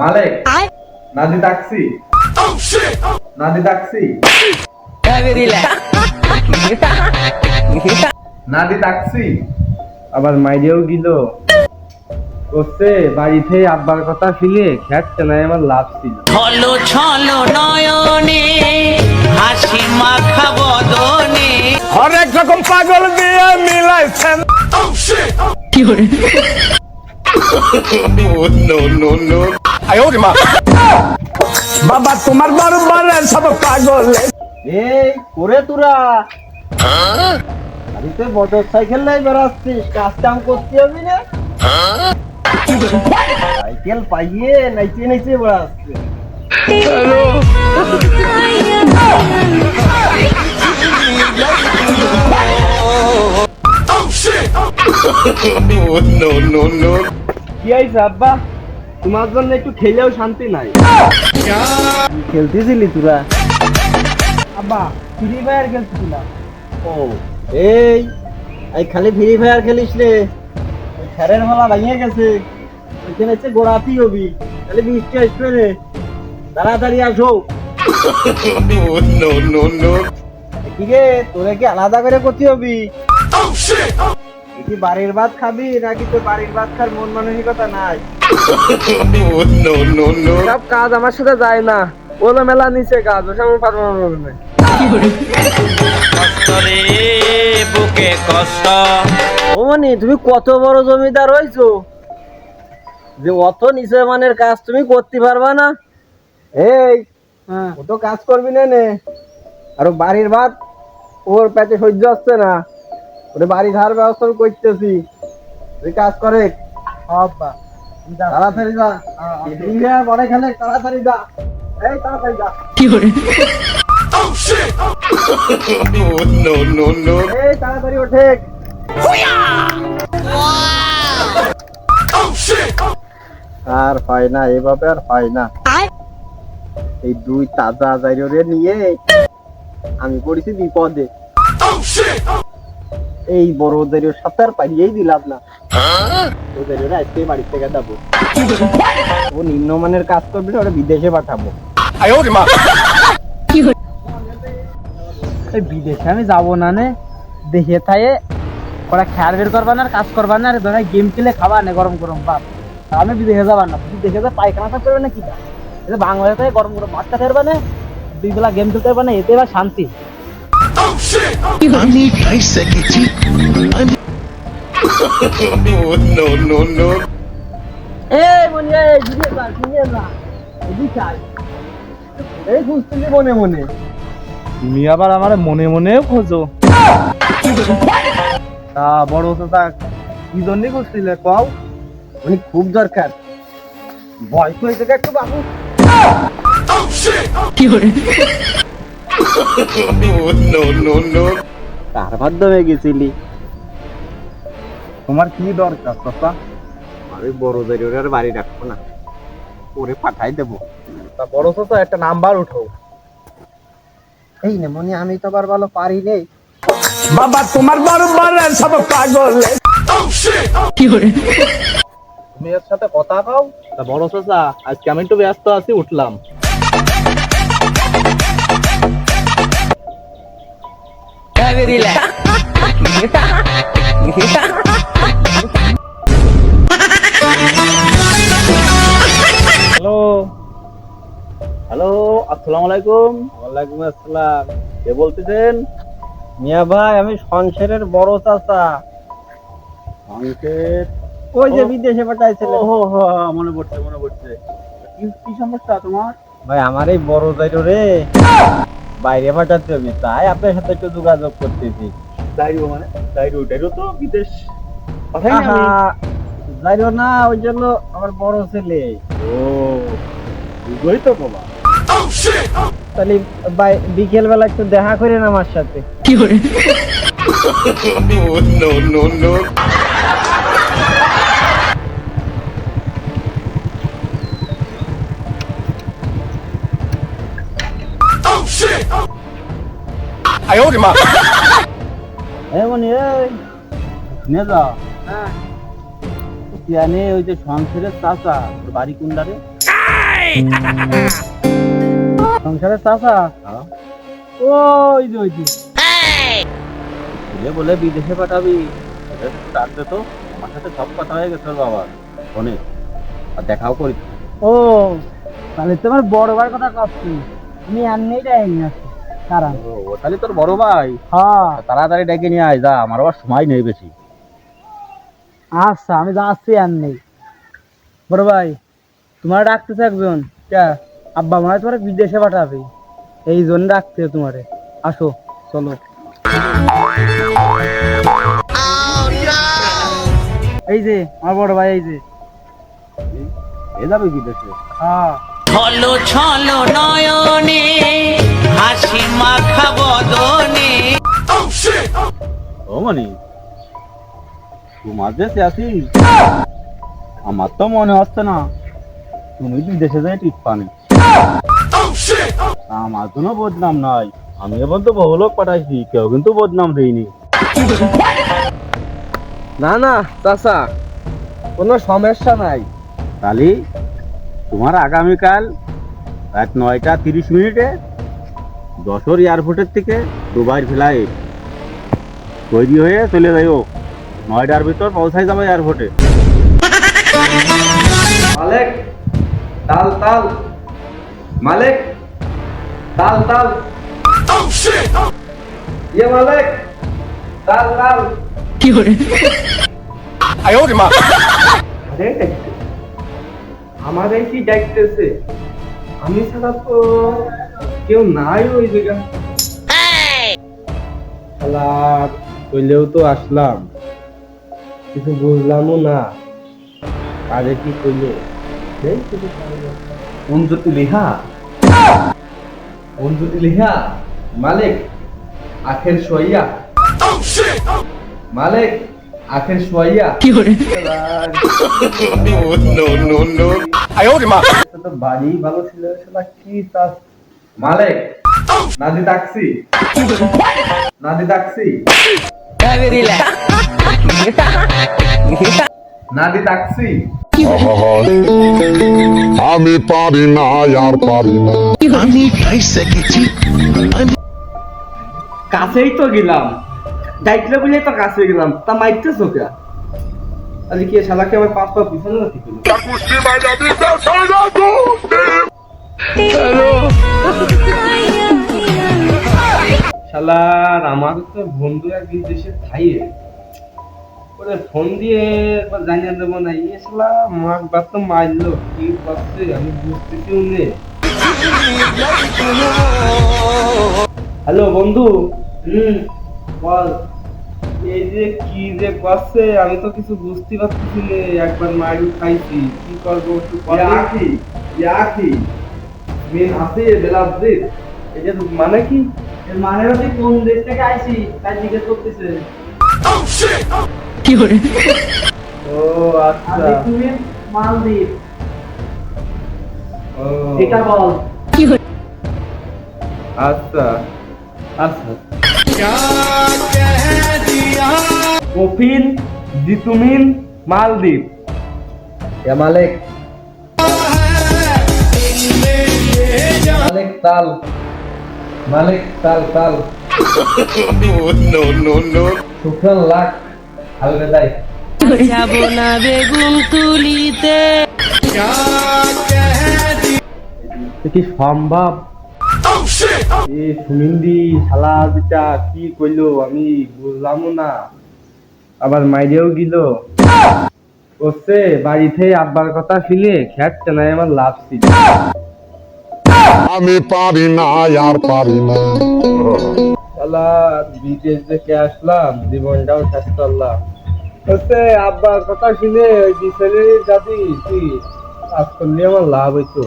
মালিক। নাদি তাকসি নাদি তাকসি নাদি তাকসি আবার মাইরেও গিল। করছে বাড়িতে আব্বার কথা ফিলে খেটছে না আমার লাভ ছিল। ছলো ছলো নয়নে হাসি মাখা বদনে। হরেক রকম পাগল দিয়ে মিলাইছেন। বাবা তোমার বারবার সব পাগল। এই করে তোরা। বাড়িতে মোটর সাইকেল নাই বেড়াচ্ছিস কাজ কাম করতে হবে না? সাইকেল পাইয়ে নাইচে নাইচে বেড়াচ্ছে। কি আইছে আব্বা? তোমার জন্য একটু খেলেও শান্তি নাই। খেলতেছিলি তোরা? আব্বা ফ্রি ফায়ার খেলতেছিলাম। ও এই এই খালি ফ্রি ফায়ার খেলিস রে। খেরের মালা ভাঙিয়ে গেছে। ওইখানে হচ্ছে গোড়াতি হবি। তাহলে বৃষ্টি আসবে রে। তাড়াতাড়ি আসো। কি রে তোরে কি আলাদা করে করতে হবি? কি বাড়ির ভাত খাবি নাকি তোর বাড়ির ভাত খার মন মানসিকতা নাই? সব কাজ আমার সাথে যায় না। ওলো মেলা নিচে কাজ ওসব আমি পারব না বুকে কষ্ট। ও তুমি কত বড় জমিদার হইছো যে অত নিচে মানের কাজ তুমি করতে পারবা না? এই ও তো কাজ করবি না নে। আর বাড়ির ভাত ওর পেটে সহ্য হচ্ছে না। ওরে বাড়ি ধার ব্যবস্থা আমি করতেছি। তুই কাজ করে। তাড়াতাড়ি যা। ইন্ডিয়া খেলে তাড়াতাড়ি যা। এই তাড়াতাড়ি যা। এই তাড়াতাড়ি ওঠে। আর হয় না এভাবে আর হয় না। এই দুই তাজা জাইরে নিয়ে আমি পড়েছি বিপদে। এই বড় সাথে আর পাইয়েই দিলাম না। ও জাইরে আজকে বাড়ি থেকে যাব। ও নিম্নমানের কাজ করবে ওরা বিদেশে পাঠাবো। বিদেশে আমি যাব না নে। দেখে থায়ে ওরা খেয়ার বের করবা না আর কাজ করবা না আর ধরে গেম খেলে খাবা না গরম গরম বাপ। আমি বিদেশে যাবা না। বিদেশে যা পায়খানা করবে না কি এটা বাংলাদেশে গরম গরম ভাতটা খেরবা না দুই বেলা গেম খেলতে পারবে না এতে এবার শান্তি। এই মনে এই ঘুরে যা ঘুরে যা এদিকে আয়। এই খুঁজতেছি মনে মনে। তুমি আবার আমার মনে মনে খোঁজো। তা বড় চাচা কি জন্য খুঁজছিলে কও? উনি খুব দরকার। বয়স হয়েছে একটু বাবু। কার মাধ্যমে গেছিলি। তোমার কি দরকার চাচা আমি বড় বাড়ি রাখব না। ওরে পাঠাই দেবো। তা বড় চাচা একটা নাম্বার উঠাও। এই না মনে আমি তো আবার ভালো পারি নেই। বাবা তোমার বারবার সব পাগল। তুমি এর সাথে কথা কও। তা বড় চাচা আজকে আমি একটু ব্যস্ত আছি উঠলাম। হ্যালো হ্যালো আসসালামু আলাইকুম ওয়ালাইকুম আসসালাম। কে বলতেছেন? মিয়া ভাই আমি সংসারের বড় চাচা। সংসার ওই যে বিদেশে পাঠাইছিল ও হো মনে পড়ছে মনে পড়ছে। কি কি সমস্যা তোমার? ভাই আমার এই বড় যাইরো রে। বাইরে পাঠাতে হবে তাই আপনার সাথে একটু যোগাযোগ করতেছি। দাইরো মানে দাইরো দাইরো তো বিদেশ পাঠাই আহা, যাইরো না ওই জন্য আমার বড় ছেলে। ও বুঝই তো বাবা তাহলে বাই- বিকেল বেলা একটু দেখা করেন আমার সাথে। এই মনি এই শুনে যাও। হ্যাঁ ওই যে সংসারের চাচা ওর বাড়ি কোনটা রে? সংসারে হ্যাঁ। ওই যে ওই যে। বলে বলে বিদেশে পাঠাবি ডাকতে তো। আমার সাথে সব কথা হয়ে গেছে বাবা ফোনে আর দেখাও করি। ও তাহলে তোমার বড় ভাইয়ের কথা কচ্ছি আমি আর নেই যাইনি আছি। কারণ ও ও তাহলে তোর বড় ভাই। হ্যাঁ। তাড়াতাড়ি ডেকে নিয়ে আয় যা আমার আবার সময় নেই বেশি। আচ্ছা আমি যাচ্ছি আর নেই। বড় ভাই তোমার ডাকতেছে একজন। কে? আব্বা মনে হয় তোমার বিদেশে পাঠাবে। এই জন্য ডাকতে তোমারে। আসো চলো। এই যে আমার বড় ভাই এই যে। এ যাবে বিদেশে? হ্যাঁ। ছলো ছলো নয়নে হাসি মাখা বদনে। ও মনি তোমার দেশে আছি আমার তো মনে হচ্ছে না তুমি বিদেশে যাই ঠিক পানি। আমার কোনো বদনাম নাই। আমি এবার তো বহু লোক পাঠাইছি কেউ কিন্তু বদনাম দেয়নি। না না চাচা কোনো সমস্যা নাই। তাহলে তোমার আগামীকাল রাত নয়টা তিরিশ মিনিটে যশোর এয়ারপোর্টের থেকে দুবাই ফ্লাইট তৈরি হয়ে চলে যাইও নয়টার ভিতর পৌঁছাই যাবে এয়ারপোর্টে মালিক তাল তাল। মালিক তাল তাল। ইয়ে মালিক তাল তাল। আরে আমাদের কি ডাকতেছে আমি ছাড়া তো কেউ নাই ওই জায়গা। কইলেও তো আসলাম। কিছু বুঝলামও না। কাজে কি কইলো অঞ্জতি লিহা? অঞ্জতি লিহা? মালিক আখের সোয়াইয়া মালিক আখের সোয়াইয়া তো বাড়ি ভালো ছিল শালা কি চাস? মালিক নাদি তাকসি নাদি তাকসি নাদি তাকসি আমি পারি না আর পারি না। কাছেই তো গেলাম। ডাইটলে বলে তো কাছে গেলাম। তা মাইতে চোখা আজ কি শালাকে আমার পাঁচ পা পিছনে না ঠিক শালার আমার তো বন্ধু এক বিদেশে থাইয়ে। ওরে ফোন দিয়ে একবার জানিয়ে দেবো না। ইয়ে শালা বাপ তো মারলো। কি করছে আমি নে। হ্যালো বন্ধু। হুম। বল এই যে কি যে করছে আমি তো কিছু বুঝতে পারতেছি না। একবার মাইরু খাইছি। কি করব একটু ইয়াকি। মেন আছে বেলাবদি এই যে মানে কি? এর মানে হচ্ছে কোন দেশ থেকে আইছি তাই জিজ্ঞেস করতেছে। ও আচ্ছা। তুমি মালদ্বীপ। ও। এটা বল আচ্ছা। আচ্ছা। কফিন জিতুমিন মালদ্বীপ। মালিক। তাল। মালিক তাল তাল। শুক্রান লাখ হালকা দাই যাব না বেগুন তুলিতে। কি সম্ভব? এ সুমিন্দি শালা দুটা কি কইলো? আমি বুঝলাম না। আবার মাইরেও গিল। করছে বাড়িতে আব্বার কথা শুনে খেটছে না আমার লাভ ছিল। আমি পারি না আর পারি না। বিদেশ থেকে আসলাম জীবনটাও শেষ করলাম। আব্বার কথা শুনে ওই বিছেলের দাদি কি? কাজ করলে আমার লাভ হইতো।